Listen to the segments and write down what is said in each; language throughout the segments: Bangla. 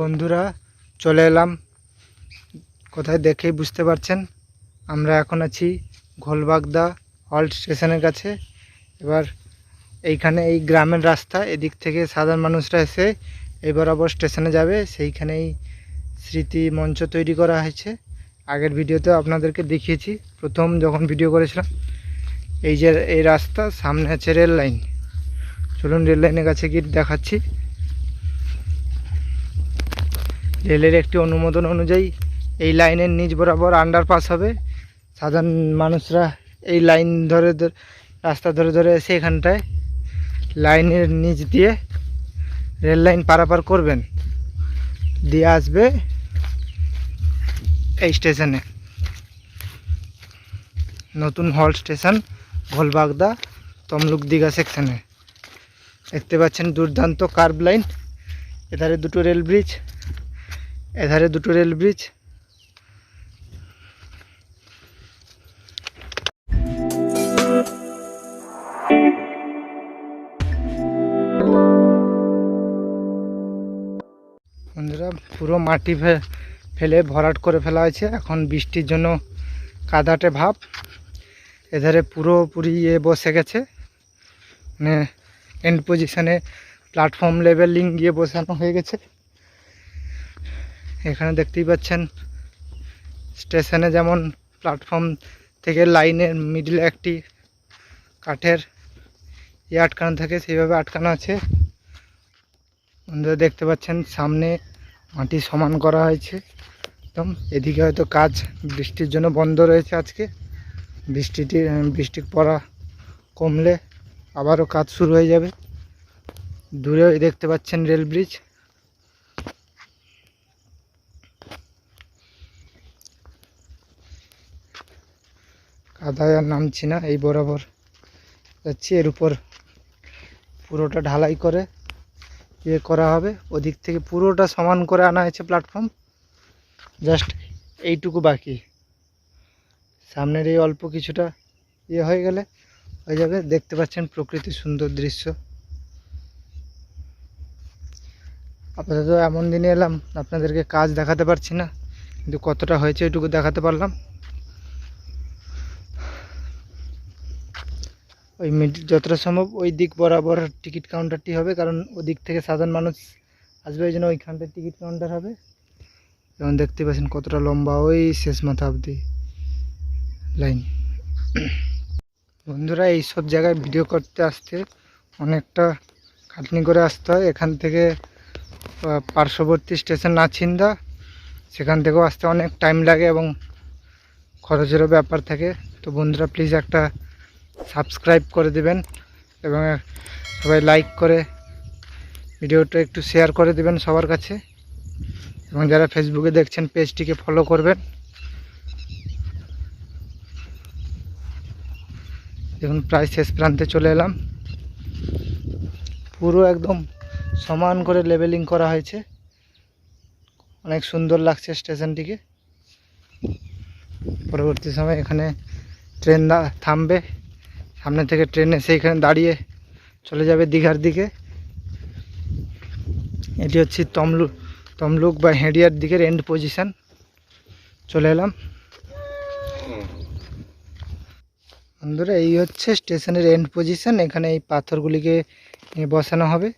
বন্ধুরা, চলে এলাম। কোথায় দেখেই বুঝতে পারছেন? আমরা এখন আছি ঘোলবাগদা হল্ট স্টেশনের কাছে। এবার এইখানে এই গ্রামের রাস্তা, এদিক থেকে সাধারণ মানুষরা এসে এই বরাবর স্টেশনে যাবে। সেইখানেই স্মৃতি মঞ্চ তৈরি করা হয়েছে। আগের ভিডিওতে আপনাদেরকে দেখিয়েছি, প্রথম যখন ভিডিও করেছিলাম, এই যে এই রাস্তা, সামনে আছে রেল লাইন। চলুন রেল লাইনের কাছে গিয়ে দেখাচ্ছি। রেলের একটি অনুমোদন অনুযায়ী এই লাইনের নিচ বরাবর আন্ডারপাস হবে। সাধারণ মানুষরা এই লাইন ধরে ধরে রাস্তা ধরে ধরে এসে এখানটায় লাইনের নিচ দিয়ে রেল লাইন পারাপার করবেন। দিয়ে আসবে এই স্টেশনে। নতুন হল স্টেশন ভোলবাগদা তমলুক দীঘা সেকশনে। দেখতে পাচ্ছেন দুর্দান্ত কার্ভ লাইন। এধারে দুটো রেল ব্রিজ। এধারে দুটো রেল ব্রিজ। বন্ধুরা, পুরো মাটি ফেলে ভরাট করে ফেলা হয়েছে। এখন বৃষ্টির জন্য কাদাটে ভাব। এধারে পুরোপুরি ইয়ে বসে গেছে। মানে এন্ড পজিশনে প্ল্যাটফর্ম লেভেলিং গিয়ে বসানো হয়ে গেছে। এখানে দেখতেই পাচ্ছেন। স্টেশনে যেমন প্ল্যাটফর্ম থেকে লাইনের মিডিলে একটি কাঠের ইয়ে আটকানো থাকে, সেইভাবে আটকানো আছে। দেখতে পাচ্ছেন, সামনে মাটি সমান করা হয়েছে। একদম এদিকে হয়তো কাজ বৃষ্টির জন্য বন্ধ রয়েছে আজকে। বৃষ্টিটি, বৃষ্টি পড়া কমলে আবারও কাজ শুরু হয়ে যাবে। দূরে দেখতে পাচ্ছেন রেল ব্রিজ কাদায় আর নামছি না, এই বরাবর যাচ্ছি। এর উপর পুরোটা ঢালাই করে ইয়ে করা হবে। ওদিক থেকে পুরোটা সমান করে আনা হয়েছে প্ল্যাটফর্ম জাস্ট এইটুকু বাকি। সামনের এই অল্প কিছুটা ইয়ে হয়ে গেলে হয়ে যাবে। দেখতে পাচ্ছেন প্রকৃতির সুন্দর দৃশ্য। আপাতত এমন দিনে এলাম, আপনাদেরকে কাজ দেখাতে পারছি না, কিন্তু কতটা হয়েছে এটুকু দেখাতে পারলাম। ওই যতটা সম্ভব ওই দিক বরাবর টিকিট কাউন্টারটি হবে, কারণ ওদিক থেকে সাধারণ মানুষ আসবে, ওই জন্য ওইখানটায় টিকিট কাউন্টার হবে। যেমন দেখতে পাচ্ছেন কতটা লম্বা ওই শেষ মাথা অবধি লাইন বন্ধুরা, এই সব জায়গায় ভিডিও করতে আসতে অনেকটা খাটনি করে আসতে হয়। এখান থেকে পার্শ্ববর্তী স্টেশন নাছিন্দা সেখান থেকেও আসতে অনেক টাইম লাগে এবং খরচেরও ব্যাপার থাকে। তো বন্ধুরা প্লিজ একটা সাবস্ক্রাইব করে দেবেন এবং সবাই লাইক করে ভিডিওটা একটু শেয়ার করে দেবেন সবার কাছে। এবং যারা ফেসবুকে দেখছেন পেজটিকে ফলো করবেন। দেখুন, প্রায় শেষ প্রান্তে চলে এলাম। পুরো একদম সমান করে লেভেলিং করা হয়েছে। অনেক সুন্দর লাগছে স্টেশনটিকে। পরবর্তী সময় এখানে ট্রেন থামবে। সামনে থেকে ট্রেন এসে এখানে দাঁড়িয়ে চলে যাবে দীঘার দিকে। এটি হচ্ছে তমলুক তমলুক বা হেডিয়ার দিকের এন্ড পজিশন চলে এলাম। বন্ধুরা, এই হচ্ছে স্টেশনের এন্ড পজিশন এখানে এই পাথরগুলিকে বসানো হবে।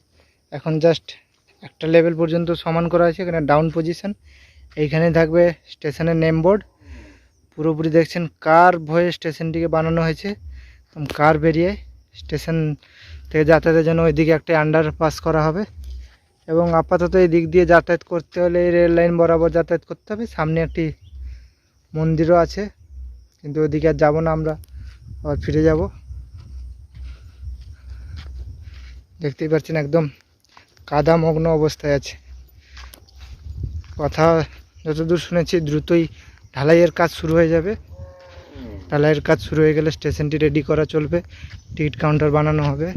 এখন জাস্ট একটা লেভেল পর্যন্ত সমান করা আছে, এখানে ডাউন পজিশন এইখানে থাকবে স্টেশনের নেম বোর্ড পুরোপুরি দেখছেন কার ভয়ে স্টেশনটিকে বানানো হয়েছে। কার বেরিয়ে স্টেশন থেকে যাতায়াতের জন্য ওইদিকে একটা আন্ডার পাস করা হবে। এবং আপাতত এই দিক দিয়ে যাতায়াত করতে হলে এই রেল লাইন বরাবর যাতায়াত করতে হবে। সামনে একটি মন্দিরও আছে, কিন্তু ওইদিকে আর যাব না আমরা, আবার ফিরে যাব। দেখতেই পাচ্ছেন একদম কাদামগ্ন অবস্থায় আছে। কথা যতদূর শুনেছি, দ্রুতই ঢালাইয়ের কাজ শুরু হয়ে যাবে। ঢালাইয়ের কাজ শুরু হয়ে গেলে স্টেশনটি রেডি করা চলবে। টিকিট কাউন্টার বানানো হবে।